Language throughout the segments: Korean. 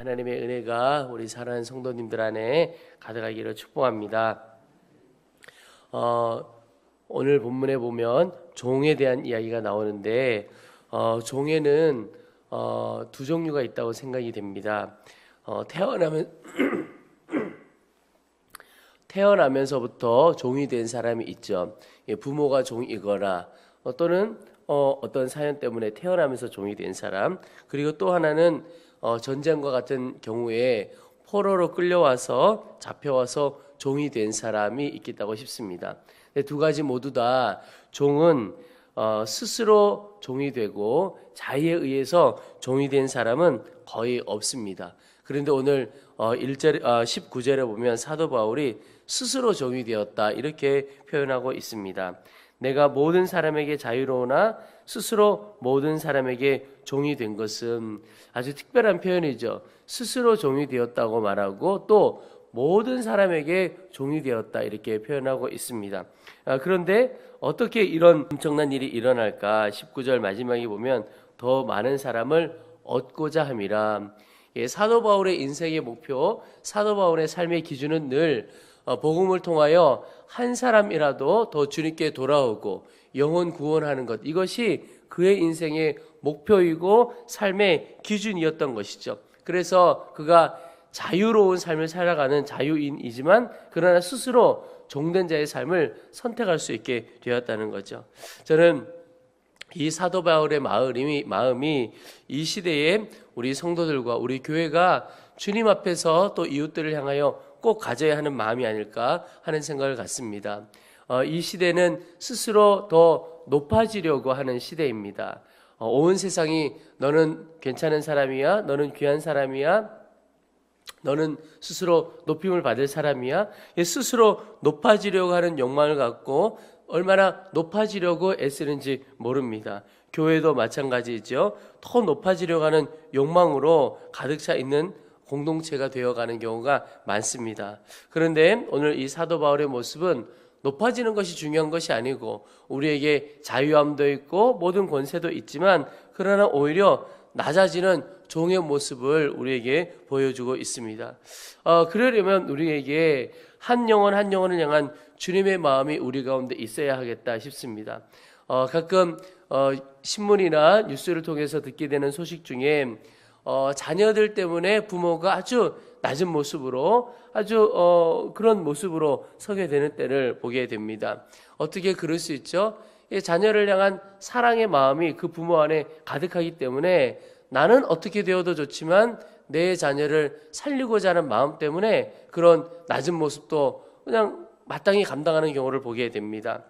하나님의 은혜가 우리 사랑하는 성도님들 안에 가득하기를 축복합니다. 어, 오늘 본문에 보면 종에 대한 이야기가 나오는데 어, 종에는 어, 두 종류가 있다고 생각이 됩니다. 어, 태어나면 태어나면서부터 종이 된 사람이 있죠. 예, 부모가 종이거나 어, 또는 어, 어떤 사연 때문에 태어나면서 종이 된 사람 그리고 또 하나는 어, 전쟁과 같은 경우에 포로로 끌려와서 잡혀와서 종이 된 사람이 있겠다고 싶습니다. 두 가지 모두 다 종은 어, 스스로 종이 되고 자의에 의해서 종이 된 사람은 거의 없습니다. 그런데 오늘 어, 1절, 어, 19절에 보면 사도 바울이 스스로 종이 되었다 이렇게 표현하고 있습니다. 내가 모든 사람에게 자유로우나 스스로 모든 사람에게 종이 된 것은 아주 특별한 표현이죠. 스스로 종이 되었다고 말하고 또 모든 사람에게 종이 되었다 이렇게 표현하고 있습니다. 아, 그런데 어떻게 이런 엄청난 일이 일어날까? 19절 마지막에 보면 더 많은 사람을 얻고자 함이라. 예, 사도 바울의 인생의 목표, 사도 바울의 삶의 기준은 늘 어, 복음을 통하여 한 사람이라도 더 주님께 돌아오고 영혼 구원하는 것 이것이 그의 인생의 목표이고 삶의 기준이었던 것이죠. 그래서 그가 자유로운 삶을 살아가는 자유인이지만 그러나 스스로 종된 자의 삶을 선택할 수 있게 되었다는 거죠. 저는 이 사도 바울의 마음이, 마음이 이 시대에 우리 성도들과 우리 교회가 주님 앞에서 또 이웃들을 향하여 꼭 가져야 하는 마음이 아닐까 하는 생각을 갖습니다. 어, 이 시대는 스스로 더 높아지려고 하는 시대입니다. 어, 온 세상이 너는 괜찮은 사람이야, 너는 귀한 사람이야, 너는 스스로 높임을 받을 사람이야. 예, 스스로 높아지려고 하는 욕망을 갖고 얼마나 높아지려고 애쓰는지 모릅니다. 교회도 마찬가지죠. 더 높아지려고 하는 욕망으로 가득 차 있는 공동체가 되어가는 경우가 많습니다. 그런데 오늘 이 사도 바울의 모습은 높아지는 것이 중요한 것이 아니고 우리에게 자유함도 있고 모든 권세도 있지만 그러나 오히려 낮아지는 종의 모습을 우리에게 보여주고 있습니다. 어, 그러려면 우리에게 한 영혼 한 영혼을 향한 주님의 마음이 우리 가운데 있어야 하겠다 싶습니다. 어, 가끔 어, 신문이나 뉴스를 통해서 듣게 되는 소식 중에 어, 자녀들 때문에 부모가 아주 낮은 모습으로 아주 어, 그런 모습으로 서게 되는 때를 보게 됩니다. 어떻게 그럴 수 있죠? 이 자녀를 향한 사랑의 마음이 그 부모 안에 가득하기 때문에 나는 어떻게 되어도 좋지만 내 자녀를 살리고자 하는 마음 때문에 그런 낮은 모습도 그냥 마땅히 감당하는 경우를 보게 됩니다.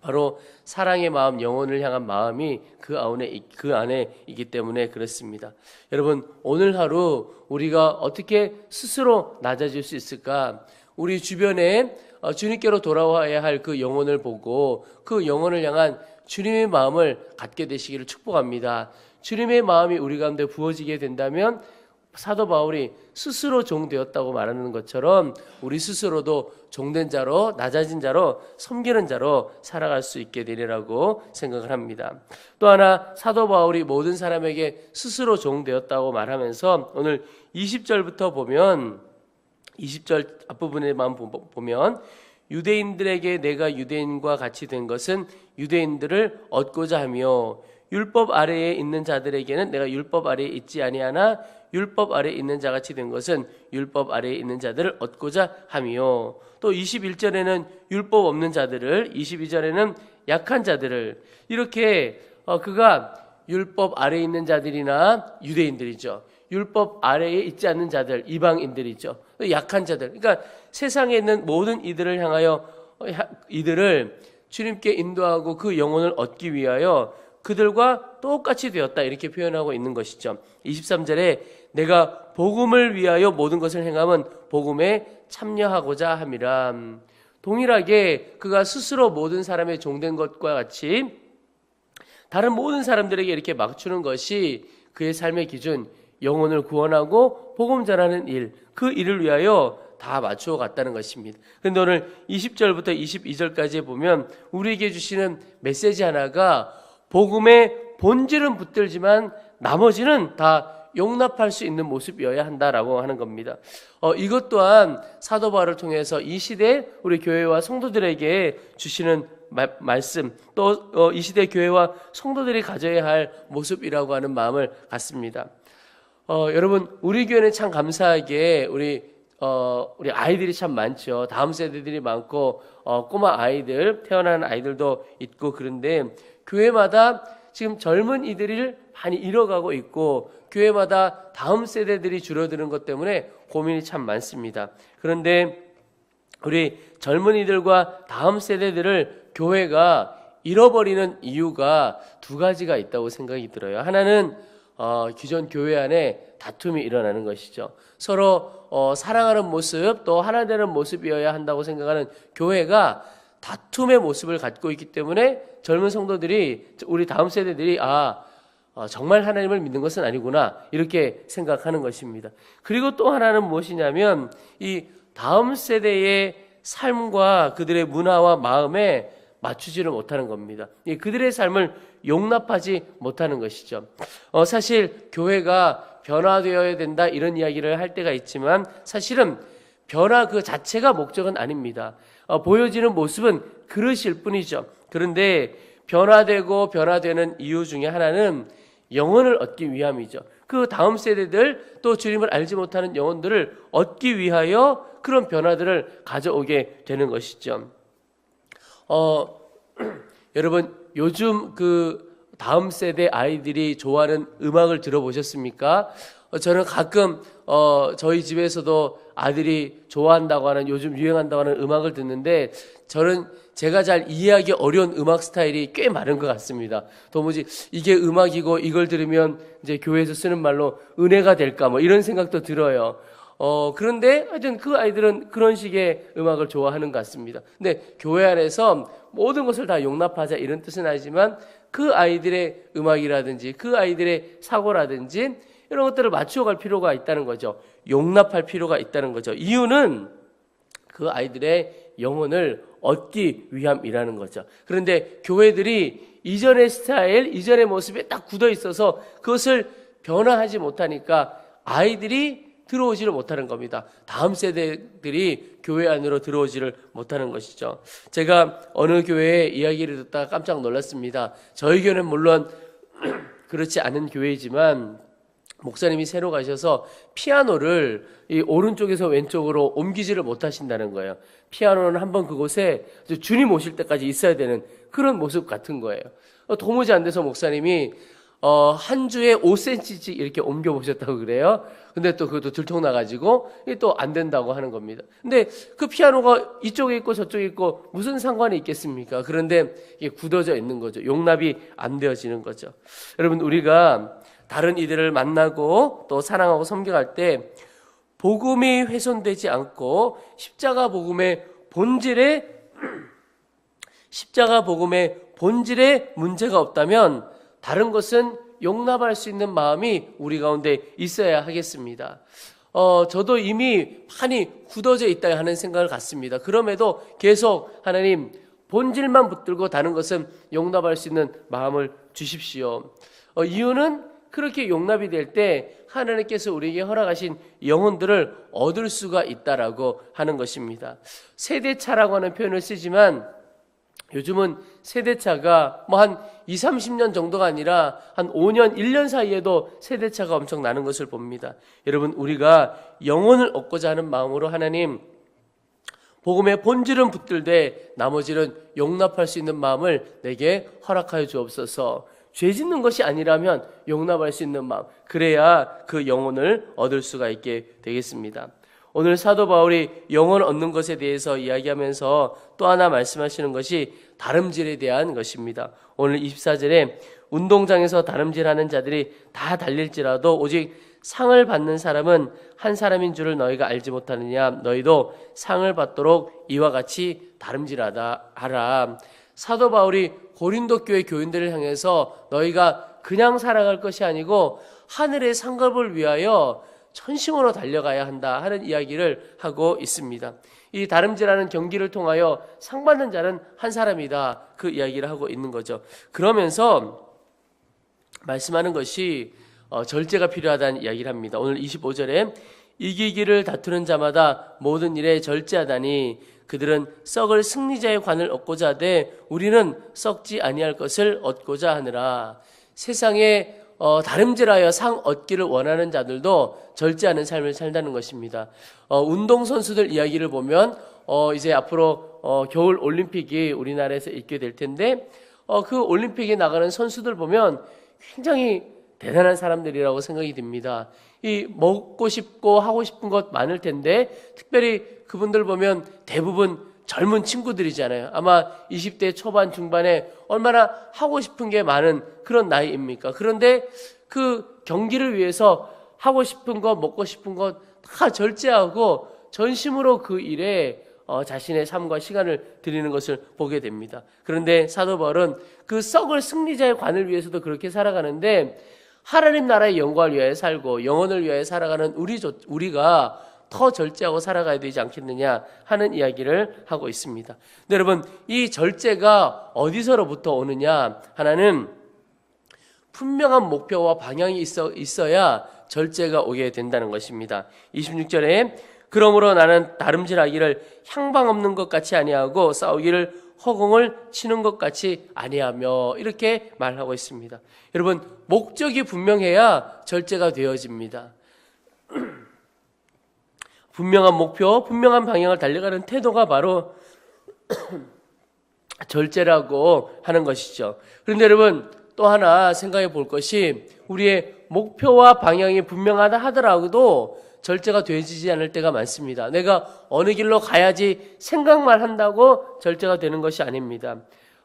바로 사랑의 마음, 영혼을 향한 마음이 그 안에 그 안에 있기 때문에 그렇습니다. 여러분 오늘 하루 우리가 어떻게 스스로 낮아질 수 있을까? 우리 주변에 어, 주님께로 돌아와야 할 그 영혼을 보고 그 영혼을 향한 주님의 마음을 갖게 되시기를 축복합니다. 주님의 마음이 우리 가운데 부어지게 된다면 사도 바울이 스스로 종되었다고 말하는 것처럼 우리 스스로도 종된 자로 낮아진 자로 섬기는 자로 살아갈 수 있게 되리라고 생각을 합니다. 또 하나 사도 바울이 모든 사람에게 스스로 종되었다고 말하면서 오늘 20절부터 보면 20절 앞부분에만 보면 유대인들에게 내가 유대인과 같이 된 것은 유대인들을 얻고자 하며 율법 아래에 있는 자들에게는 내가 율법 아래에 있지 아니하나 율법 아래에 있는 자같이 된 것은 율법 아래에 있는 자들을 얻고자 하며 또 21절에는 율법 없는 자들을 22절에는 약한 자들을 이렇게 어, 그가 율법 아래에 있는 자들이나 유대인들이죠. 율법 아래에 있지 않는 자들, 이방인들이죠. 약한 자들. 그러니까 세상에 있는 모든 이들을 향하여 어, 이들을 주님께 인도하고 그 영혼을 얻기 위하여 그들과 똑같이 되었다. 이렇게 표현하고 있는 것이죠. 23절에 내가 복음을 위하여 모든 것을 행함은 복음에 참여하고자 함이라. 동일하게 그가 스스로 모든 사람의 종된 것과 같이 다른 모든 사람들에게 이렇게 막주는 것이 그의 삶의 기준, 영혼을 구원하고 복음 전하는 일, 그 일을 위하여 다 맞추어 갔다는 것입니다. 그런데 오늘 20절부터 22절까지 보면 우리에게 주시는 메시지 하나가 복음의 본질은 붙들지만 나머지는 다 용납할 수 있는 모습이어야 한다라고 하는 겁니다. 어, 이것 또한 사도 바울을 통해서 이 시대 우리 교회와 성도들에게 주시는 마- 말씀 또이 시대 교회와 성도들이 가져야 할 모습이라고 하는 마음을 갖습니다. 어, 여러분 우리 교회는 참 감사하게 우리 어, 우리 아이들이 참 많죠. 다음 세대들이 많고 어, 꼬마 아이들 태어나는 아이들도 있고 그런데 교회마다 지금 젊은 이들을 많이 잃어가고 있고 교회마다 다음 세대들이 줄어드는 것 때문에 고민이 참 많습니다. 그런데 우리 젊은이들과 다음 세대들을 교회가 잃어버리는 이유가 두 가지가 있다고 생각이 들어요. 하나는 어, 기존 교회 안에 다툼이 일어나는 것이죠. 서로 어, 사랑하는 모습 또 하나 되는 모습이어야 한다고 생각하는 교회가 다툼의 모습을 갖고 있기 때문에 젊은 성도들이 우리 다음 세대들이 아 어, 정말 하나님을 믿는 것은 아니구나 이렇게 생각하는 것입니다. 그리고 또 하나는 무엇이냐면 이 다음 세대의 삶과 그들의 문화와 마음에 맞추지를 못하는 겁니다. 이 그들의 삶을 용납하지 못하는 것이죠. 어, 사실 교회가 변화되어야 된다 이런 이야기를 할 때가 있지만 사실은 변화 그 자체가 목적은 아닙니다. 어, 보여지는 모습은 그릇일 뿐이죠. 그런데 변화되고 변화되는 이유 중에 하나는 영혼을 얻기 위함이죠. 그 다음 세대들 또 주님을 알지 못하는 영혼들을 얻기 위하여 그런 변화들을 가져오게 되는 것이죠. 어, 여러분 요즘 그 다음 세대 아이들이 좋아하는 음악을 들어보셨습니까? 어, 저는 가끔 어, 저희 집에서도 아들이 좋아한다고 하는 요즘 유행한다고 하는 음악을 듣는데 저는 제가 잘 이해하기 어려운 음악 스타일이 꽤 많은 것 같습니다. 도무지 이게 음악이고 이걸 들으면 이제 교회에서 쓰는 말로 은혜가 될까 뭐 이런 생각도 들어요. 어, 그런데 하여튼 그 아이들은 그런 식의 음악을 좋아하는 것 같습니다. 근데 교회 안에서 모든 것을 다 용납하자 이런 뜻은 아니지만 그 아이들의 음악이라든지 그 아이들의 사고라든지 이런 것들을 맞추어 갈 필요가 있다는 거죠. 용납할 필요가 있다는 거죠. 이유는 그 아이들의 영혼을 얻기 위함이라는 거죠. 그런데 교회들이 이전의 스타일, 이전의 모습에 딱 굳어 있어서 그것을 변화하지 못하니까 아이들이 들어오지를 못하는 겁니다. 다음 세대들이 교회 안으로 들어오지를 못하는 것이죠. 제가 어느 교회의 이야기를 듣다가 깜짝 놀랐습니다. 저희 교회는 물론 그렇지 않은 교회이지만 목사님이 새로 가셔서 피아노를 이 오른쪽에서 왼쪽으로 옮기지를 못하신다는 거예요. 피아노는 한번 그곳에 주님 오실 때까지 있어야 되는 그런 모습 같은 거예요. 어, 도무지 안 돼서 목사님이 어, 한 주에 5cm씩 이렇게 옮겨 보셨다고 그래요. 근데 또 그것도 들통나가지고 또 안 된다고 하는 겁니다. 근데 그 피아노가 이쪽에 있고 저쪽에 있고 무슨 상관이 있겠습니까? 그런데 이게 굳어져 있는 거죠. 용납이 안 되어지는 거죠. 여러분, 우리가 다른 이들을 만나고 또 사랑하고 섬겨갈 때 복음이 훼손되지 않고 십자가 복음의 본질에 십자가 복음의 본질에 문제가 없다면 다른 것은 용납할 수 있는 마음이 우리 가운데 있어야 하겠습니다. 어, 저도 이미 많이 굳어져 있다 하는 생각을 갖습니다. 그럼에도 계속 하나님 본질만 붙들고 다른 것은 용납할 수 있는 마음을 주십시오. 어, 이유는 그렇게 용납이 될 때 하나님께서 우리에게 허락하신 영혼들을 얻을 수가 있다라고 하는 것입니다. 세대차라고 하는 표현을 쓰지만 요즘은 세대차가 뭐 한 2, 30년 정도가 아니라 한 5년, 1년 사이에도 세대차가 엄청 나는 것을 봅니다. 여러분, 우리가 영혼을 얻고자 하는 마음으로 하나님, 복음의 본질은 붙들되 나머지는 용납할 수 있는 마음을 내게 허락하여 주옵소서. 죄 짓는 것이 아니라면 용납할 수 있는 마음. 그래야 그 영혼을 얻을 수가 있게 되겠습니다. 오늘 사도 바울이 영혼 얻는 것에 대해서 이야기하면서 또 하나 말씀하시는 것이 다름질에 대한 것입니다. 오늘 24절에 운동장에서 다름질하는 자들이 다 달릴지라도 오직 상을 받는 사람은 한 사람인 줄을 너희가 알지 못하느냐 너희도 상을 받도록 이와 같이 다름질하다 하라. 사도 바울이 고린도 교회 교인들을 향해서 너희가 그냥 살아갈 것이 아니고 하늘의 상급을 위하여 천심으로 달려가야 한다 하는 이야기를 하고 있습니다. 이 다름질하는 경기를 통하여 상 받는 자는 한 사람이다 그 이야기를 하고 있는 거죠. 그러면서 말씀하는 것이 어, 절제가 필요하다는 이야기를 합니다. 오늘 25절에 이기기를 다투는 자마다 모든 일에 절제하다니 그들은 썩을 승리자의 관을 얻고자 하되 우리는 썩지 아니할 것을 얻고자 하느라 세상에 어, 다름질하여 상 얻기를 원하는 자들도 절제하는 삶을 살다는 것입니다. 어, 운동 선수들 이야기를 보면 어, 이제 앞으로 어, 겨울 올림픽이 우리나라에서 있게 될 텐데 어, 그 올림픽에 나가는 선수들 보면 굉장히 대단한 사람들이라고 생각이 듭니다. 이 먹고 싶고 하고 싶은 것 많을 텐데 특별히 그분들 보면 대부분 젊은 친구들이잖아요. 아마 20대 초반 중반에 얼마나 하고 싶은 게 많은 그런 나이입니까? 그런데 그 경기를 위해서 하고 싶은 것, 먹고 싶은 것 다 절제하고 전심으로 그 일에 어, 자신의 삶과 시간을 드리는 것을 보게 됩니다. 그런데 사도 바울은 그 썩을 승리자의 관을 위해서도 그렇게 살아가는데 하나님 나라의 영광을 위하여 살고 영혼을 위하여 살아가는 우리 우리가 더 절제하고 살아가야 되지 않겠느냐 하는 이야기를 하고 있습니다. 네, 여러분 이 절제가 어디서로부터 오느냐 하나는 분명한 목표와 방향이 있어, 있어야 절제가 오게 된다는 것입니다. 26절에 그러므로 나는 다름질하기를 향방 없는 것 같이 아니하고 싸우기를 허공을 치는 것 같이 아니하며 이렇게 말하고 있습니다. 여러분 목적이 분명해야 절제가 되어집니다. 분명한 목표, 분명한 방향을 달려가는 태도가 바로 절제라고 하는 것이죠. 그런데 여러분 또 하나 생각해 볼 것이 우리의 목표와 방향이 분명하다 하더라도 절제가 되어지지 않을 때가 많습니다. 내가 어느 길로 가야지 생각만 한다고 절제가 되는 것이 아닙니다.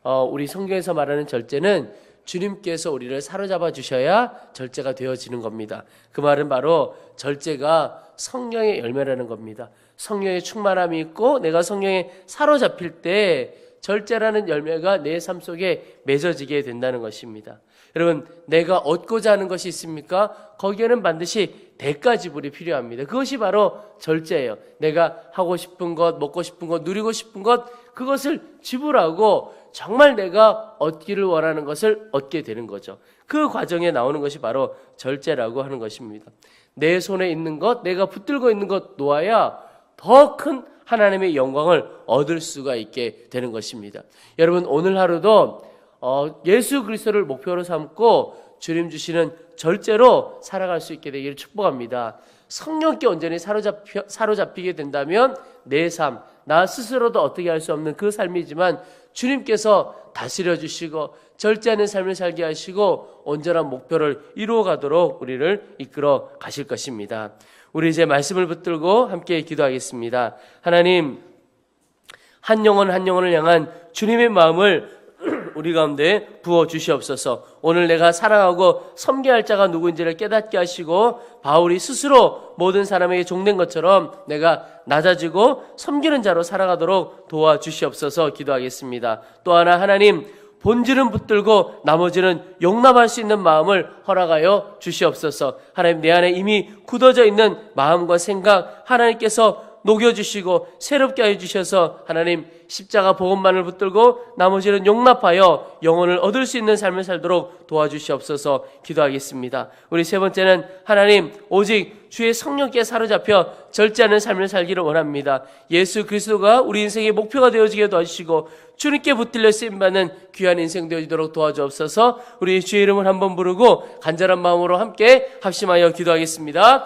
어, 우리 성경에서 말하는 절제는 주님께서 우리를 사로잡아 주셔야 절제가 되어지는 겁니다. 그 말은 바로 절제가 성령의 열매라는 겁니다. 성령의 충만함이 있고 내가 성령에 사로잡힐 때 절제라는 열매가 내 삶 속에 맺어지게 된다는 것입니다. 여러분, 내가 얻고자 하는 것이 있습니까? 거기에는 반드시 대가 지불이 필요합니다. 그것이 바로 절제예요. 내가 하고 싶은 것, 먹고 싶은 것, 누리고 싶은 것, 그것을 지불하고 정말 내가 얻기를 원하는 것을 얻게 되는 거죠. 그 과정에 나오는 것이 바로 절제라고 하는 것입니다. 내 손에 있는 것, 내가 붙들고 있는 것 놓아야 더 큰 하나님의 영광을 얻을 수가 있게 되는 것입니다. 여러분 오늘 하루도 어, 예수 그리스도를 목표로 삼고 주님 주시는 절제로 살아갈 수 있게 되기를 축복합니다. 성령께 온전히 사로잡히, 사로잡히게 된다면 내 삶, 나 스스로도 어떻게 할 수 없는 그 삶이지만 주님께서 다스려 주시고 절제하는 삶을 살게 하시고 온전한 목표를 이루어 가도록 우리를 이끌어 가실 것입니다. 우리 이제 말씀을 붙들고 함께 기도하겠습니다. 하나님, 한 영혼 한 영혼을 향한 주님의 마음을 우리 가운데 부어 주시옵소서. 오늘 내가 사랑하고 섬겨할 자가 누구인지를 깨닫게 하시고 바울이 스스로 모든 사람에게 종된 것처럼 내가 낮아지고 섬기는 자로 살아가도록 도와 주시옵소서 기도하겠습니다. 또 하나 하나님 본질은 붙들고 나머지는 용납할 수 있는 마음을 허락하여 주시옵소서. 하나님 내 안에 이미 굳어져 있는 마음과 생각 하나님께서 녹여주시고 새롭게 해주셔서 하나님 십자가 복음만을 붙들고 나머지는 용납하여 영혼을 얻을 수 있는 삶을 살도록 도와주시옵소서 기도하겠습니다. 우리 세 번째는 하나님 오직 주의 성령께 사로잡혀 절제하는 삶을 살기를 원합니다. 예수 그리스도가 우리 인생의 목표가 되어지게 도와주시고 주님께 붙들려 쓰임받는 귀한 인생 되어지도록 도와주옵소서 우리 주의 이름을 한번 부르고 간절한 마음으로 함께 합심하여 기도하겠습니다.